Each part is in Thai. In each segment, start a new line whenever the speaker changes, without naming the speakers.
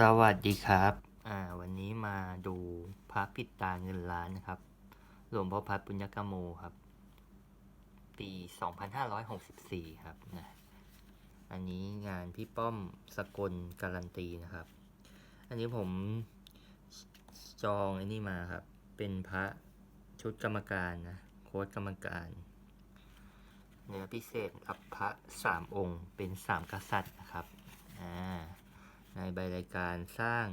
สวัสดีครับ อ่า วันนี้มาดูพระปิดตาเงินล้านนะครับ หลวงพ่อพัดปุญญกโมครับ ปี2564ครับนะ อันนี้งานพี่ป้อมสกลการันตีนะครับ อันนี้ผมจองอ้นี่มาครับ เป็นพระชุดกรรมการนะ โค้ดกรรมการเนื้อพิเศษกับพระสามองค์ เป็นสามกษัตริย์นะครับ อ่า ในใบรายการสร้าง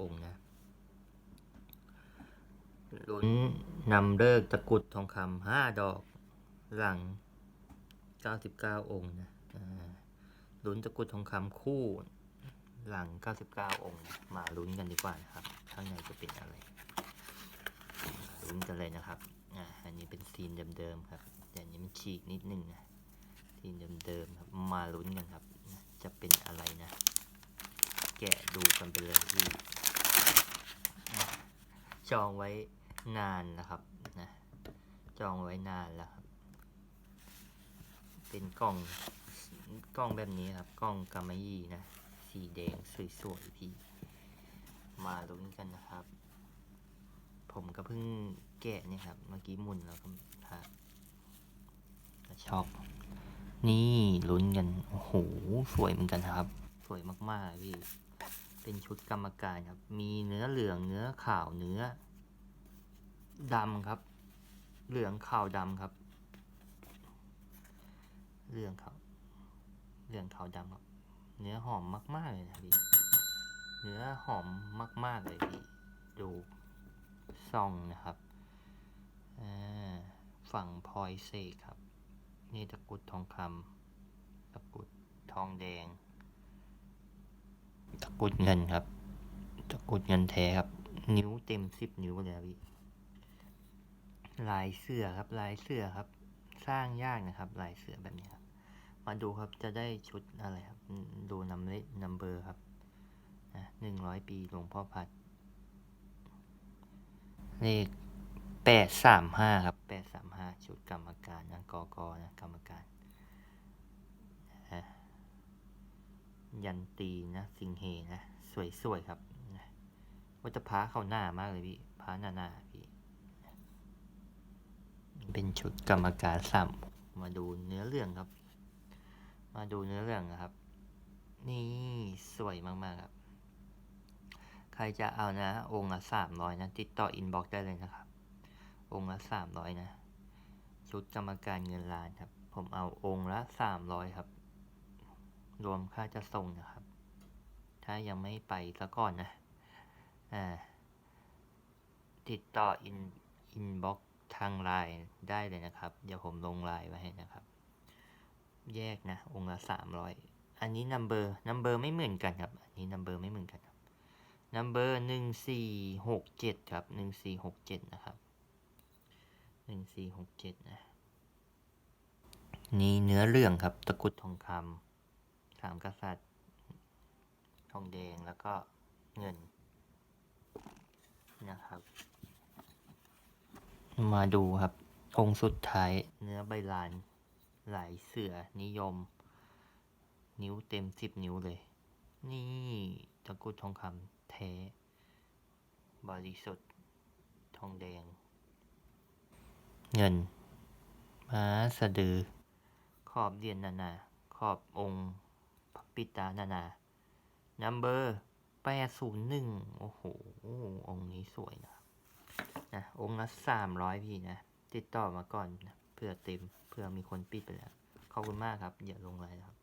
1,599 องค์นะลุ้นนำเลิกตะกุดทองคำ5ดอกหลัง 99 องค์นะลุ้นตะกุดทองคำคู่หลัง 99 องค์ มาลุ้นกันดีกว่านะครับ ข้างในจะเป็นอะไร ลุ้นกันเลยนะครับ อ่า อันนี้เป็นซีนเดิมๆครับแต่อันนี้มันฉีกนิดนึงนะ ซีนเดิมๆครับ มาลุ้นกันครับ จะเป็นอะไรนะ แกะดูกันไปเลยที่จองไว้นานนะครับนะจองไว้นานแล้วครับ เป็นกล่องกล้องแบบนี้ครับ กล้องกำมะหยี่นะ สีแดงสวยๆพี่ มาลุ้นกันนะครับ ผมก็เพิ่งแกะเนี่ยครับ เมื่อกี้หมุนแล้วก็พาช็อก นี่ลุ้นกัน โอ้โห สวยเหมือนกันครับ สวยมากๆพี่ เป็นชุดกรรมการครับ มีเนื้อเหลืองเนื้อขาวเนื้อดำครับ เหลืองขาวดำครับ เหลืองขาวเหลืองขาวดำครับ เนื้อหอมมากๆเลยนะพี่ เนื้อหอมมากๆเลยพี่ ดูซองนะครับอ่าฝั่งพลอยเซกครับ นี่ตะกุดทองคำตะกุดทองแดง ตะกุดเงินครับ ตะกุดเงินแท้ครับ นิ้วเต็มสิบนิ้วเลยครับพี่ลายเสือครับ ลายเสือครับ สร้างยากนะครับ ลายเสือแบบนี้ครับ มาดูครับจะได้ชุดอะไรครับ ดูนำเลขนัมเบอร์ครับนะหนึ่งร้อยปีหลวงพ่อพัด เลขแปดสามห้าครับ ชุดกรรมการนะกกนะกรรมการนะยันตีนะสิงเหนะสวยๆครับนะวัตพระเข้าหน้ามากเลยพี่พระหน้าหน้าพี่เป็นชุดกรรมการสามมาดูเนื้อเรื่องครับ มาดูเนื้อเรื่องนะครับ นี่สวยมากๆครับ ใครจะเอานะ องค์ละสามร้อยนะ ติดต่ออินบ็อกได้เลยนะครับ องค์ละสามร้อยนะ ชุดกรรมการเงินล้านครับ ผมเอาองค์ละสามร้อยครับ รวมค่าจะส่งนะครับ ถ้ายังไม่ไปซะก่อนนะอ่าติดต่ออินอินบ็อกทางไลน์ได้เลยนะครับ เดี๋ยวผมลงไลน์ไว้ให้นะครับ แยกนะ องค์ละสามร้อยอันนี้นัมเบอร์นัมเบอร์ไม่เหมือนกันครับ อันนี้นัมเบอร์ไม่เหมือนกันครับนัมเบอร์หนึ่งสี่หกเจ็ดครับหนึ่งสี่หกเจ็ดนะครับ หนึ่งสี่หกเจ็ดนะนี่เนื้อเรื่องครับตะกุดทองคำสามกษัตริย์ ทองแดงแล้วก็เงินนะครับ มาดูครับ องค์สุดท้ายเนื้อใบลาน หลายเสือนิยม นิ้วเต็มสิบนิ้วเลย นี่ตะกุดทองคำแท้ บริสุทธิ์ ทองแดง เงิน ม้าสะดือ ขอบเหรียญนานา ขอบองค์พระปิตานานา นัมเบอร์แปดศูนย์หนึ่งโอ้โห องค์นี้สวยนะนะ องค์ละสามร้อยพี่นะ ติดต่อมาก่อนนะเพื่อเต็มเพื่อมีคนปิดไปแล้ว ขอบคุณมากครับ อย่าลงไลน์นะครับ